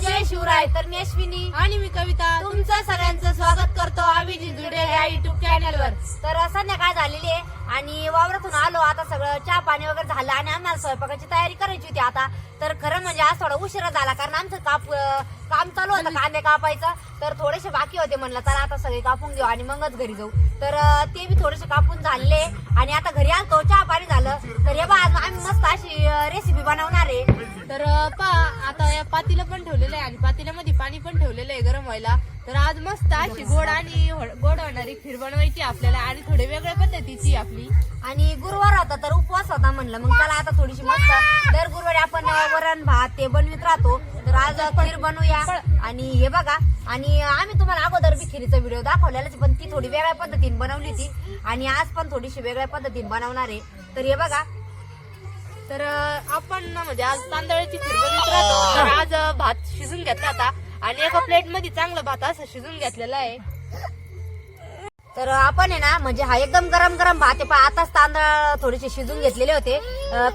जय शिवराय तर मी अश्विनी. आणि मी कविता. तुमचं सगळ्यांचं स्वागत करतो आम्ही जिंजुडे या युट्यूब चॅनलवर तर संध्याकाळ झालेली आहे आणि वावरातून आलो. आता सगळं चहा पाणी वगैरे झालं आणि आम्हाला स्वयंपाकाची तयारी करायची होती आता. तर खरं म्हणजे आज थोडा उशिरा झाला कारण आमचं काप काम चालू होतं कांदे कापायचं. तर थोडेसे बाकी होते म्हणलं चला आता सगळे कापून घेऊ आणि मगच घरी जाऊ. तर ते बी थोडेसे कापून झाले. आणि आता घरी आलतो चहा पाणी झालं. तर हे बा आज आम्ही मस्त अशी रेसिपी बनवणार आहे. तर पा आता या पातीला पण ठेवलेलं आहे आणि पातील्यामध्ये पाणी पण ठेवलेलं आहे गरम व्हायला. तर आज मस्त अशी गोड आणि गोड होणारी खीर बनवायची आपल्याला आणि थोडी वेगळ्या पद्धतीची आपली. आणि गुरुवार होता तर उपवास होता म्हणलं. मग त्याला आता थोडीशी मस्त दर गुरुवारी आपण वरण भात ते बनवित राहतो. तर आज खीर बनवूया. आणि हे बघा आणि आम्ही तुम्हाला अगोदर बी खिरीचा व्हिडिओ दाखवलेलाच पण ती थोडी वेगळ्या पद्धतीने बनवली होती. आणि आज पण थोडीशी वेगळ्या पद्धतीने बनवणार आहे. तर हे बघा तर आपण ना म्हणजे आज तांदळाची खीर बनवत राहतो. तर आज भात शिजून घेतला आता. आणि एका प्लेटमध्ये चांगला भात असा शिजून घेतलेला आहे. तर आपण आहे ना म्हणजे हा एकदम गरम गरम भात आहे. पण आताच तांदूळ थोडेसे शिजून घेतलेले होते.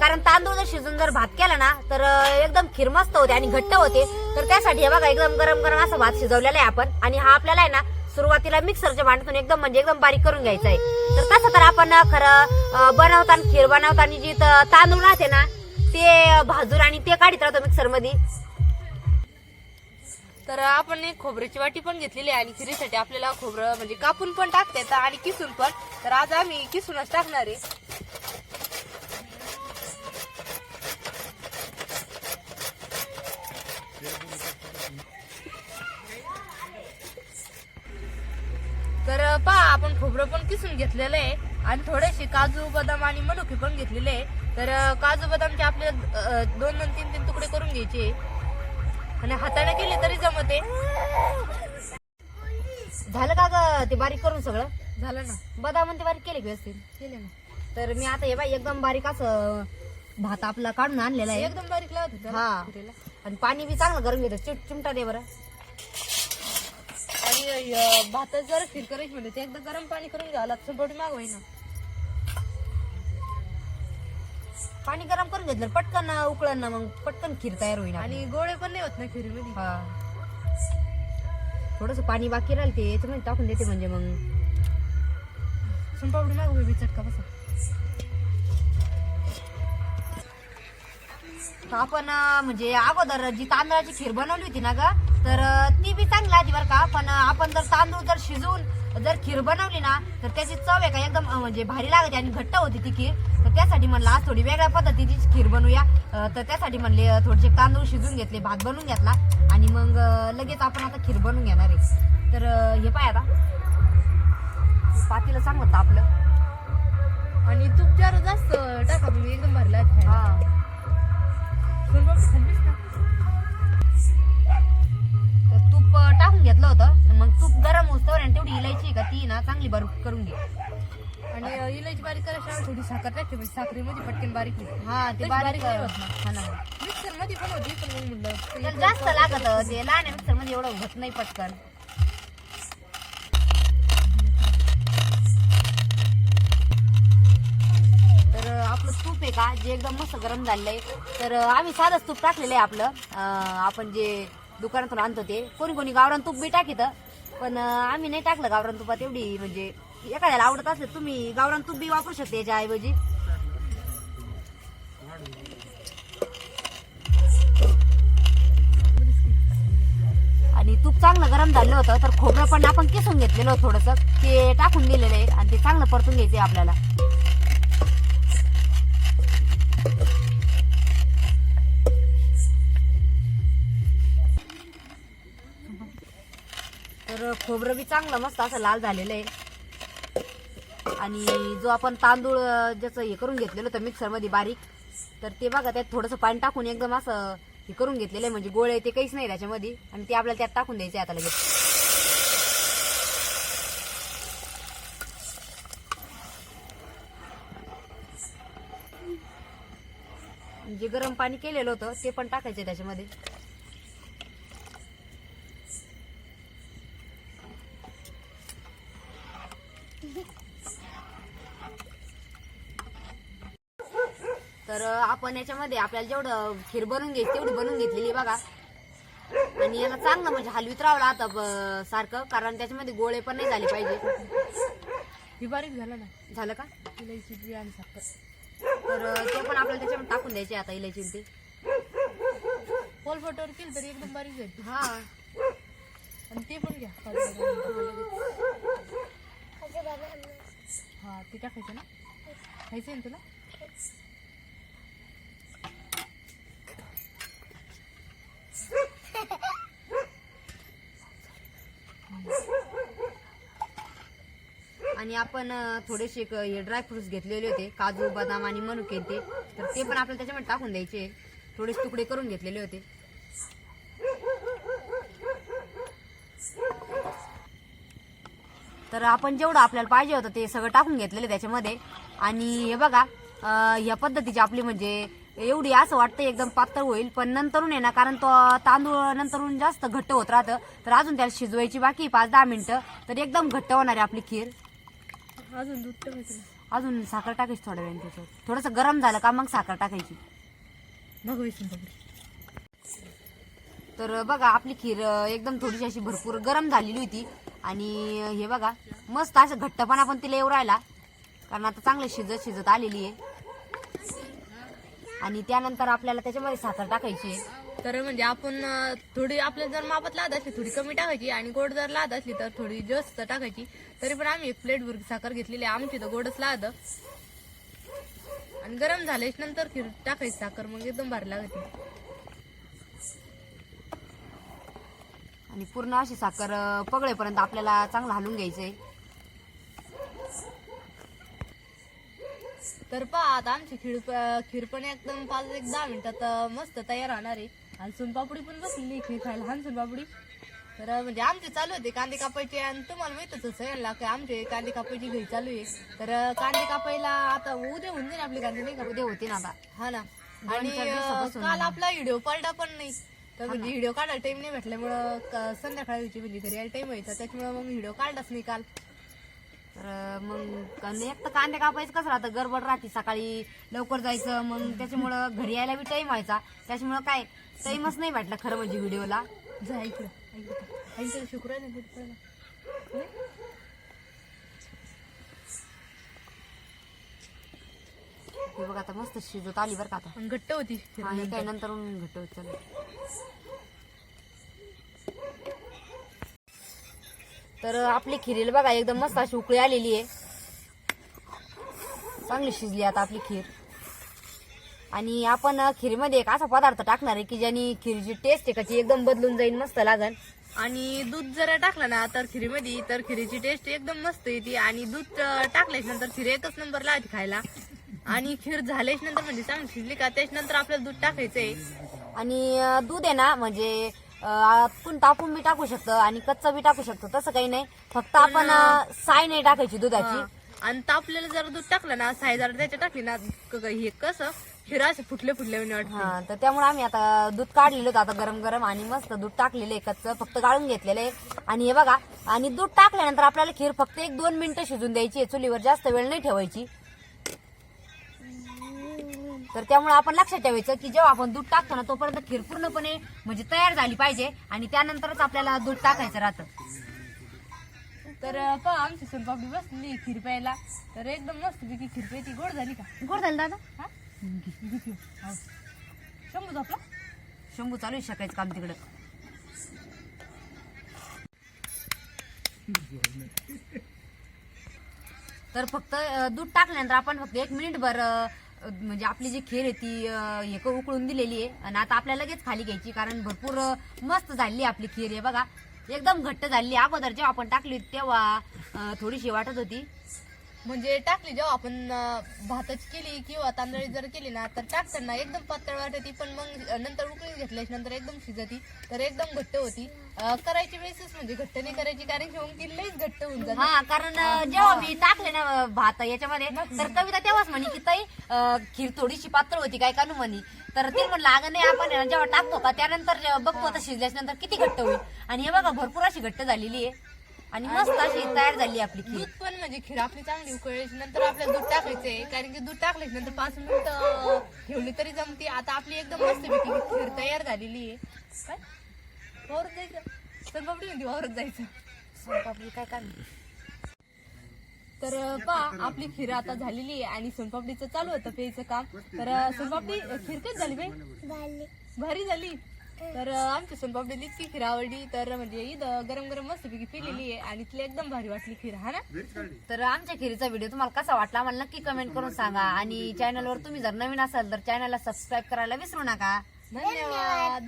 कारण तांदूळ जर शिजून जर भात केला ना तर एकदम खीर मस्त होते आणि घट्ट होते. तर त्यासाठी हे बघा एकदम गरम गरम असा भात शिजवलेला आहे आपण. आणि हा आपल्याला आहे ना सुरुवातीला मिक्सरच्या भांड्यातून एकदम म्हणजे एकदम बारीक करून घ्यायचं आहे तर तसं तर आपण खरं बनवताना खीर बनवताना जी तांदूळ राहते ना ते भाजून आणि ते काढीत राहतो मिक्सरमध्ये तर आपण एक खोबऱ्याची वाटी पण घेतलेली आहे आणि खिरीसाठी आपल्याला खोबरं म्हणजे कापून पण टाकता येतं आणि किसून पण. तर आज आम्ही किसूनच टाकणार आहे. तर पहा आपण खोबरं पण किसून घेतलेलं आहे. आणि थोडेसे काजू बदाम आणि मनुके पण घेतलेले आहे. तर काजू बदामचे आपल्याला दोन दोन तीन तीन तुकडे करून घ्यायचे. आणि हाताने केले तरी जमते झालं का ग ते बारीक करून सगळं? झालं ना. बदाम ते बारीक केले का व्यवस्थित? केले ना. तर मी आता हे बाई एकदम बारीक असं भात आपला काढून आणलेला आहे. एकदम बारीक लावत होता हा. आणि पाणी बी चांगलं गरम घेतो चिमटा दे बरं. भातात जर खीर करायची म्हणजे ते एकदा गरम पाणी करून घ्यावं लागतं. थोडी मागवाय ना पाणी गरम करून घेतलं पटकन उकळण ना मग पटकन खीर तयार होईल आणि गोळे पण नाही होत ना खिरीमध्ये. हा. थोडस पाणी बाकी राहील ते याच्यामध्ये टाकून देते म्हणजे मग. सुंपावडी मागवाय बी चटका बसा. आपण अं, म्हणजे अगोदर जी तांदळाची खीर बनवली होती ना ग तर ती बी चांगली आली बरं का. पण आपण जर तांदूळ जर शिजवून जर खीर बनवली ना तर त्याची चव आहे का एकदम म्हणजे भारी लागते आणि घट्ट होती ती खीर. तर त्यासाठी म्हणलं आज थोडी वेगळ्या पद्धतीची खीर बनवूया. तर त्यासाठी म्हणले थोडेसे तांदूळ शिजून घेतले भात बनवून घेतला. आणि मग लगेच आपण आता खीर बनवून घेणार आहे. तर हे पाय आता. पातीला सांगत आपलं. आणि तूप जरा जास्त टाका म्हणजे एकदम भरला. हा. तेवढी इलायची का? ती ना चांगली बारीक करून घे. आणि इलायची बारीक करायची थोडी साखर टाकते म्हणजे साखरेमध्ये पटकन बारीक हा ते बारीक. हा ना. मिक्सरमध्ये पण होती पण मग म्हणलं जास्त लागत ते लहान मिक्सरमध्ये एवढं होत नाही पटकन. आपलं तूप आहे का जे एकदम मस्त गरम झालेलं आहे तर आम्ही साधंच तूप टाकलेलं आहे आपलं. आपण जे दुकानातून आणतो ते कोणी कोणी गावरान तूप बी टाकीत. पण आम्ही नाही टाकलं गावरान तुपात एवढी म्हणजे एखाद्याला आवडत असेल तुम्ही गावरान तूप बी वापरू शकते याच्या ऐवजी आणि तूप चांगलं गरम झालं होतं तर खोबरं पण आपण किसून घेतलेलं थोडंसं. ते टाकून दिलेलं आहे आणि ते चांगलं परतून घ्यायचं आहे आपल्याला. तर खोबरं बी चांगलं मस्त असं लाल झालेलं आहे. आणि जो आपण तांदूळ ज्याचं हे करून घेतलेलं होतं मिक्सरमध्ये बारीक तर ते बघा त्यात थोडंसं पाणी टाकून एकदम असं हे करून घेतलेलं आहे. म्हणजे गोळे ते काहीच नाही त्याच्यामध्ये. आणि ते आपल्याला त्यात टाकून द्यायचे आता लगेच. जे गरम पाणी केलेलं होतं ते पण टाकायचं त्याच्यामध्ये. तर आपण याच्यामध्ये आपल्याला जेवढं खीर बनवून घ्यायची तेवढी बनवून घेतलेली बघा. आणि याला चांगलं म्हणजे हलवीत राहावं आता सारखं कारण त्याच्यामध्ये गोळे पण नाही झाले पाहिजे. ही बारीक झालं ना. झालं का? इलायची बी आणि साखर. तर ते पण आपल्याला त्याच्यामध्ये टाकून द्यायचे आता इलायची ते. पोलफोटवर केलं तरी एकदम बारीक जाईल हा. आणि ते पण घ्या. हा ते टाकायचं ना. खायचं ना तुला? आणि आपण थोडेसे एक, हे ड्रायफ्रुट्स घेतलेले होते. काजू बदाम आणि मनुके ते. तर ते पण आपल्याला त्याच्यामध्ये टाकून द्यायचे. थोडेसे तुकडे करून घेतलेले होते. तर आपण जेवढं आपल्याला पाहिजे होतं ते सगळं टाकून घेतलेलं त्याच्यामध्ये. आणि हे बघा ह्या पद्धतीची आपली म्हणजे एवढी असं वाटतं एकदम पातळ होईल पण नंतरून आहे ना कारण तो तांदूळ नंतरून जास्त घट्ट होत राहतं. तर अजून त्याला शिजवायची बाकी पाच दहा मिनिटं. तर एकदम घट्ट होणार आहे आपली खीर. अजून दूध टाकायचं अजून साखर टाकायची थोड्या वेळाने त्याच्यात. थोडंसं गरम झालं का मग साखर टाकायची. विसरून टाकली तर बघा आपली खीर एकदम थोडीशी अशी भरपूर गरम झालेली होती. आणि हे बघा मस्त असं घट्टपणा पण तिला येऊ राहिला. कारण आता चांगलं शिजत शिजत आलेली आहे. आणि त्यानंतर आपल्याला त्याच्यामध्ये साखर टाकायची आहे. तर म्हणजे आपण थोडी आपल्याला जर मापात लाद असली थोडी कमी टाकायची आणि गोड जर लाद असली तर थोडी जास्त टाकायची. तरी पण आम्ही एक प्लेट भर साखर घेतलेली आहे. आमची तर गोडच लाद. आणि गरम झाल्याच नंतर खीर टाकायची साखर मग एकदम भारी लागते. आणि पूर्ण अशी साखर पगळेपर्यंत आपल्याला चांगलं हलवून घ्यायचंय. तर पहा आता आमची खीर खीर पण एकदम पाच एक दहा मिनिटात मस्त तयार होणार आहे. आणि सोनपापडी पण बसलेली खीर खायला. हा सोनपापडी तर म्हणजे आमचे चालू होते कांदे कापायचे आणि तुम्हाला माहितच होतं यांना की आमचे कांदे कापायची घरी चालू आहे. तर कांदे कापायला आता उद्या होऊन जाईल आपले कांदे नाही का? उद्या होते ना आता. हा ना. आणि. काल आपला व्हिडिओ पडला पण नाही. तर म्हणजे व्हिडिओ काढायला टाइम नाही भेटल्यामुळं क- संध्याकाळी व्हायची म्हणजे घरी यायला टाइम व्हायचा त्याच्यामुळे मग व्हिडिओ काढलाच नाही काल. तर मग एक तर कांदे कापायचं कसं राहतं? गडबड राहते. सकाळी लवकर जायचं मग त्याच्यामुळं घरी यायला बी टाइम व्हायचा. त्याच्यामुळं काय? टाइमच नाही भेटला खरं म्हणजे व्हिडिओला. हे? बघ आता मस्त शिजत आली बरं का आता. घट्ट होती. आणि. काय नंतर घट्ट होत चालेल तर आपली खिरीला बघा एकदम मस्त अशी उकळी आलेली आहे. चांगली शिजली आता आपली खीर. आणि आपण खीरमध्ये एक असा पदार्थ टाकणार आहे की ज्याने खीरची टेस्ट आहे का ती एकदम बदलून जाईल मस्त लागल आणि दूध जर टाकलं ना तर खिरीमध्ये तर खिरीची टेस्ट एकदम मस्त येते. आणि दूध अं, टाकल्याच नंतर खीर एकच नंबर लागते खायला. आणि खीर झाल्याच नंतर म्हणजे चांगली शिजली का त्याच्यानंतर आपल्याला दूध टाकायचंय. आणि अं, दूध आहे ना म्हणजे आपण तापून बी टाकू शकतो आणि कच्चं बी टाकू शकतो तसं काही नाही. फक्त आपण साय नाही टाकायची दुधाची. आणि तापलेलं जर दूध टाकलं ना साई जर त्याच्यात टाकली ना हे कसं खिरा असे फुटले फुटले वाटते. हा तर त्यामुळे आम्ही आता दूध काढलेलं होतं. आता गरम गरम आणि मस्त दूध टाकलेलं आहे कच्चं फक्त गाळून घेतलेलं आहे. आणि हे बघा आणि दूध टाकल्यानंतर आपल्याला खीर फक्त एक दोन मिनिटं शिजून द्यायची आहे. चुलीवर जास्त वेळ नाही ठेवायची. तर त्यामुळे आपण लक्षात ठेवायचं की जेव्हा आपण दूध टाकतो ना तोपर्यंत खीर पूर्णपणे म्हणजे तयार झाली पाहिजे आणि त्यानंतरच आपल्याला दूध टाकायचं राहतं. तर पहा आमची सोनपापडी बसली खीर प्यायला. तर एकदम मस्त पैकी खीर प्यायची. गोड झाली का? गोड झालं दादा. हा? शंभू जातो शंभू चालू आहे शकायचं काम तिकडं. तर फक्त दूध टाकल्यानंतर आपण फक्त एक मिनिट भर म्हणजे आपली जी खीर आहे ती हे क- उकळून दिलेली आहे. आणि आता आपल्याला लगेच खाली घ्यायची कारण भरपूर मस्त झाली आपली खीर आहे. बघा एकदम घट्ट झाली अगोदर जेव्हा आपण टाकली तेव्हा थोडीशी वाटत होती. म्हणजे टाकली जेव्हा आपण भाताची केली किंवा तांदळी जर केली ना तर टाकताना एकदम पातळ वाटती पण मग नंतर उकळून घेतल्याच नंतर एकदम शिजती तर एकदम घट्ट होती. करायची वेळेसच म्हणजे घट्ट नाही करायची कारण की मग लईच घट्ट होऊन जाते. हा कारण जेव्हा मी टाकले ना भात याच्यामध्ये तर कविता तेव्हाच म्हणे की ताई खीर थोडीशी पातळ होती काय कानू म्हणे. तर ते म्हणलं अगं नाही आपण जेव्हा टाकतो का त्यानंतर बघतो आता शिजल्याच्या नंतर किती घट्ट होईल. आणि हे बघा भरपूर अशी घट्ट झालेली आहे. आणि मस्त अशी तयार झाली आपली खीर. दूध पण म्हणजे खीर आपली चांगली उकळायची नंतर आपल्याला दूध टाकायचंय कारण की दूध टाकल्याच नंतर पाच मिनिट ठेवली तरी जमते. आता आपली एकदम मस्त पैकी खीर तयार झालेली आहे. काय वावरत जायचं. सोनपापडी म्हणते वावरत जायचं. सोनपापडी काय काम तर पा आपली खीर आता झालेली आहे आणि सोनपापडीचं चालू होतं प्यायचं काम. तर सोनपापडी खीर कच झाली बाई? भारी झाली. तर अं, आमची सोनपापडीला इतकी खीर आवडली. तर म्हणजे ईद गरम गरम मस्तपैकी पिलेली आहे आणि तिला एकदम भारी वाटली खीर हा ना? तर आमच्या खिरीचा व्हिडिओ तुम्हाला कसा वाटला मला नक्की कमेंट करून सांगा. आणि चॅनलवर तुम्ही जर नवीन असाल तर चॅनलला सबस्क्राईब करायला विसरू नका. धन्यवाद.